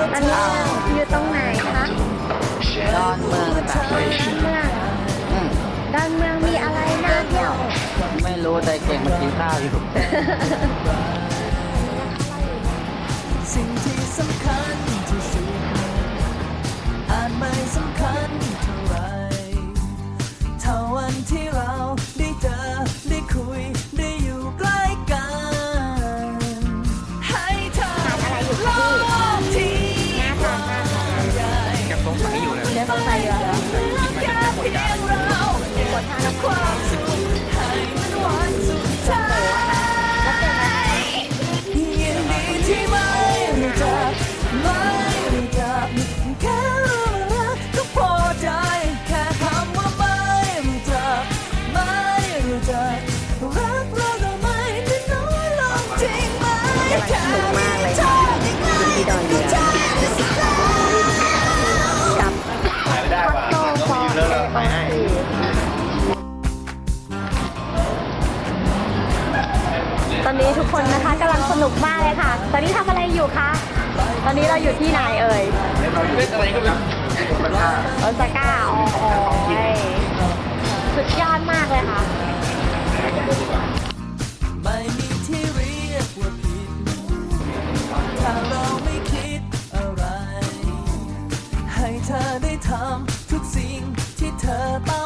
ตอนนี้อยู่ตรงไหนคะดอนเมืองตากดอนเมืองอืมดอนเมืองมีอะไรน่าเที่ยว ไม่รู้แต่เก่งมากินข้าวอยู่ สนุกมากเลยชค่ะอบยังไงที่ดอนเมืองกับคอตโต้ฟอร์เอโอซีตอนนี้ทุกคนนะคะกำลังสนุกมากเลยค่ะ ตอนนี้ทำอะไรอยู่คะ ตอนนี้เราอยู่ที่ไหนเอ่ยเล่นอะไรก็ไม่รู้โอซาก้า ทุกสิ่งที่เธอต้